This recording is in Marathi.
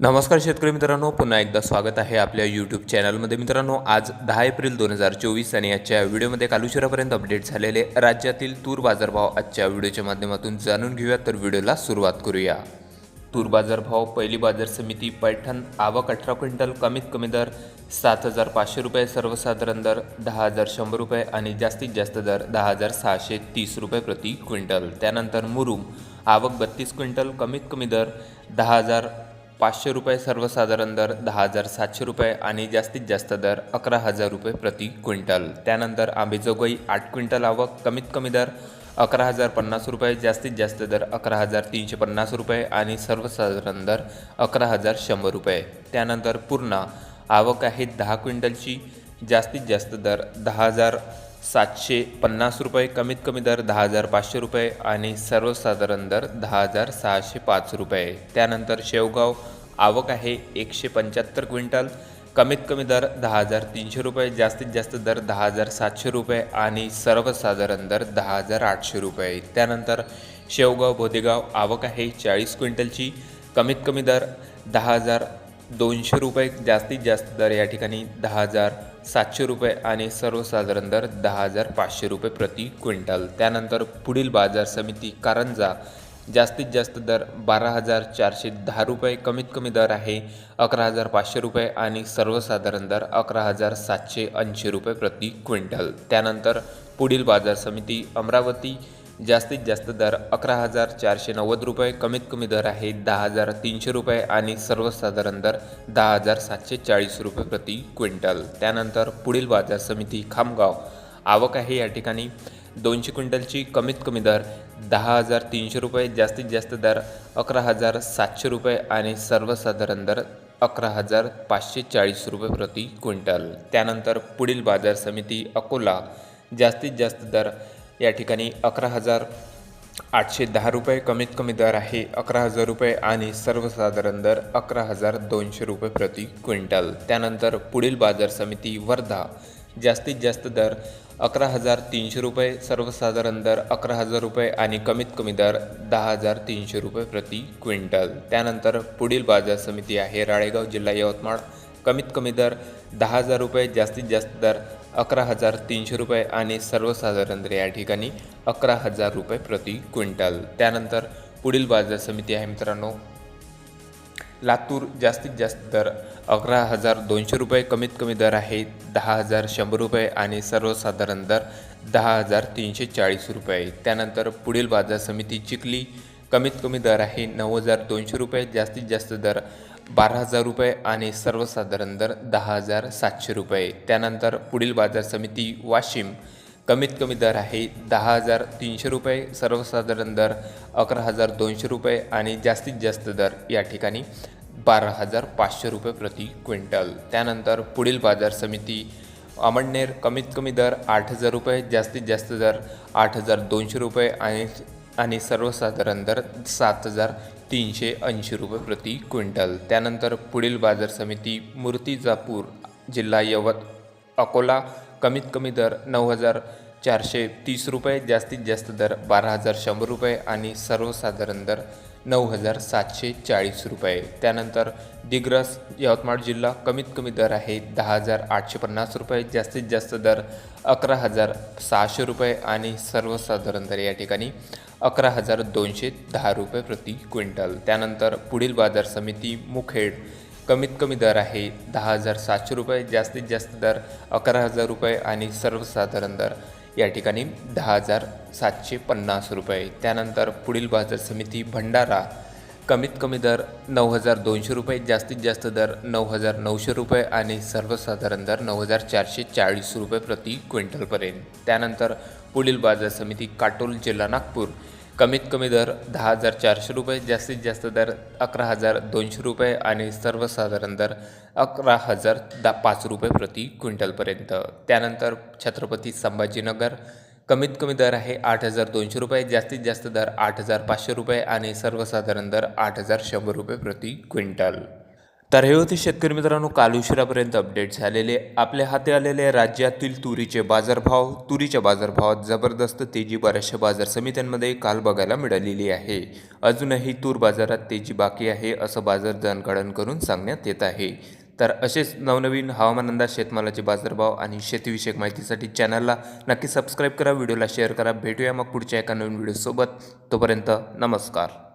नमस्कार शेतकरी मित्रांनो पुन्हा एकदा स्वागत आहे आपल्या यूट्यूब चॅनलमध्ये मित्रांनो आज दहा एप्रिल दोन हजार चोवीस आणि आजच्या व्हिडिओमध्ये कालुशिरापर्यंत अपडेट झालेले राज्यातील तूर बाजारभाव आजच्या व्हिडिओच्या माध्यमातून जाणून घेऊया. तर व्हिडिओला सुरुवात करूया. तूर बाजारभाव पहिली बाजार समिती पैठण आवक अठरा क्विंटल कमीत कमी दर सात हजार पाचशे रुपये सर्वसाधारण दर दहा हजार शंभर रुपये आणि जास्तीत जास्त दर दहा हजार सहाशे तीस रुपये प्रति क्विंटल. त्यानंतर मुरुम आवक बत्तीस क्विंटल कमीत कमी दर दहा हजार पाचशे रुपये सर्वसाधारण दर दहा हजार सातशे रुपये आणि जास्तीत जास्त दर अकरा हजार रुपये प्रति क्विंटल. त्यानंतर आंबेजोगाई आठ क्विंटल आवक कमीत कमी दर अकरा हजार पन्नास रुपये जास्तीत जास्त दर अकरा हजार तीनशे पन्नास रुपये आणि सर्वसाधारण दर अकरा हजार शंभर रुपये. त्यानंतर पूर्ण आवक आहे दहा क्विंटलची जास्तीत जास्त दर दहा हजार सातशे पन्नास रुपये कमीत कमी दर दहा हजार पाचशे रुपये आणि सर्वसाधारण दर दहा हजार सहाशे पाच रुपये. त्यानंतर शेवगाव आवक आहे एकशे पंच्याहत्तर क्विंटल कमीत कमी दर दहा हजार तीनशे रुपये जास्तीत जास्त दर दहा हजार सातशे रुपये आणि सर्वसाधारण दर दहा हजार आठशे रुपये. त्यानंतर शेवगाव बोदेगाव आवक आहे चाळीस क्विंटलची कमीत कमी दर दहा हजार दोनशे रुपये जास्तीत जास्त दर या ठिकाणी दहा हजार सातशे रुपये आणि सर्वसाधारण दर दहा हजार पाचशे रुपये प्रति क्विंटल. त्यानंतर पुढील बाजार समिती कारंजा जास्तीत जास्त दर बारा हजार चारशे दहा रुपये कमीत कमी दर आहे अकरा हजार पाचशे रुपये आणि सर्वसाधारण दर अकरा हजार सातशे ऐंशी रुपये प्रति क्विंटल. त्यानंतर पुढील बाजार समिती अमरावती जास्तीत जास्त दर अकरा हजार चारशे नव्वद रुपये कमीत कमी दर आहे दहा हजार तीनशे रुपये आणि सर्वसाधारण दर दहा हजार सातशे चाळीस रुपये प्रति क्विंटल. त्यानंतर पुढील बाजार समिती खामगाव. आवक आहे या ठिकाणी. दोनशे क्विंटलची कमीत कमी दर दहा हजार तीनशे रुपये जास्तीत जास्त दर अकरा हजार सातशे रुपये आणि सर्वसाधारण दर अकरा हजार पाचशे चाळीस रुपये प्रति क्विंटल. त्यानंतर पुढील बाजार समिती अकोला. जास्तीत जास्त दर या ठिकाणी अकरा हजार आठशे दहा रुपये कमीत कमी दर आहे अकरा हजार रुपये आणि सर्वसाधारण दर अकरा हजार दोनशे रुपये प्रति क्विंटल. त्यानंतर पुढील बाजार समिती वर्धा जास्तीत जास्त दर अकरा हजार तीनशे रुपये सर्वसाधारण दर अकरा हजार रुपये आणि कमीत कमी दर दहा हजार तीनशे रुपये प्रति क्विंटल. त्यानंतर पुढील बाजार समिती आहे राळेगाव जिल्हा यवतमाळ. कमीत कमी दर दहा हजार रुपये जास्तीत जास्त दर अकरा हजार तीनशे रुपये आणि सर्वसाधारण दर या ठिकाणी अकरा हजार रुपये प्रति क्विंटल. त्यानंतर पुढील बाजार समिती आहे मित्रांनो. लातूर जास्तीत जास्त दर अकरा हजार दोनशे रुपये कमीत कमी दर आहे दहा हजार शंभर रुपये आणि सर्वसाधारण दर दहा हजार तीनशे चाळीस रुपये. त्यानंतर पुढील बाजार समिती चिखली कमीत कमी दर आहे नऊ हजार दोनशे रुपये जास्तीत जास्त दर बारा हजार रुपये आणि सर्वसाधारण दर दहा हजार सातशे रुपये. त्यानंतर पुढील बाजार समिती वाशिम. कमीत कमी दर आहे दहा हजार तीनशे रुपये सर्वसाधारण दर अकरा हजार दोनशे रुपये आणि जास्तीत जास्त दर या ठिकाणी बारा हजार पाचशे रुपये प्रति क्विंटल. त्यानंतर पुढील बाजार समिती अमळनेर कमीत कमी दर आठ हजार रुपये जास्तीत जास्त दर आठ हजार दोनशे रुपये आणि आणि सर्वसाधारण दर सात हजार तीनशे ऐंशी रुपये प्रति क्विंटल. त्यानंतर पुढील बाजार समिती मूर्तिजापूर जिल्हा यवत अकोला कमीत कमी दर नऊ हजार चारशे तीस रुपये जास्तीत जास्त दर बारा हजार शंभर रुपये आणि सर्वसाधारण दर नऊ हजार सातशे चाळीस रुपये. त्यानंतर दिग्रस यवतमाळ जिल्हा कमीत कमी दर आहे दहा हजार आठशे पन्नास रुपये. जास्तीत जास्त दर अकरा हजार सहाशे रुपये आणि सर्वसाधारण दर या ठिकाणी अकरा हजार दोनशे दहा रुपये प्रति क्विंटल. त्यानंतर पुढील बाजार समिती मुखेड कमीत कमी दर आहे दहा हजार सातशे रुपये. जास्तीत जास्त दर अकरा हजार रुपये आणि सर्वसाधारण दर या ठिकाणी दहा हजार सातशे पन्नास रुपये. त्यानंतर पुढील बाजार समिती भंडारा कमीत कमी दर नऊ हजार दोनशे रुपये जास्तीत जास्त दर नऊ हजार नऊशे रुपये आणि सर्वसाधारण दर नऊ हजार चारशे चाळीस रुपये प्रति क्विंटलपर्यंत. त्यानंतर पुढील बाजार समिती काटोल जिल्हा नागपूर कमीत कमी दर दहा हजार चारशे रुपये जास्तीत जास्त दर अकरा हजार दोनशे रुपये आणि सर्वसाधारण दर अकरा हजार दा पाच रुपये प्रति क्विंटलपर्यंत. त्यानंतर छत्रपती संभाजीनगर कमीत कमी दर आहे आठ हजार दोनशे रुपये जास्तीत जास्त दर आठ हजार पाचशे रुपये आणि सर्वसाधारण दर आठ हजार शंभर रुपये प्रति क्विंटल. तर हे होते शेतकरी मित्रांनो काल उशिरापर्यंत अपडेट झालेले. आपल्या हाती आलेले राज्यातील तुरीचे बाजारभाव. तुरीच्या बाजारभावात जबरदस्त तेजी बऱ्याचशा बाजार समित्यांमध्ये काल बघायला मिळालेली आहे. अजूनही तूर बाजारात तेजी बाकी आहे असं बाजार जनगणन करून सांगण्यात येत आहे. तर असेच नवनवीन हवामान अंदाज शेतमालाचे बाजारभाव आणि शेतीविषयक माहितीसाठी चॅनलला नक्की सबस्क्राईब करा व्हिडिओला शेअर करा. भेटूया मग पुढच्या एका नवीन व्हिडिओसोबत तोपर्यंत नमस्कार.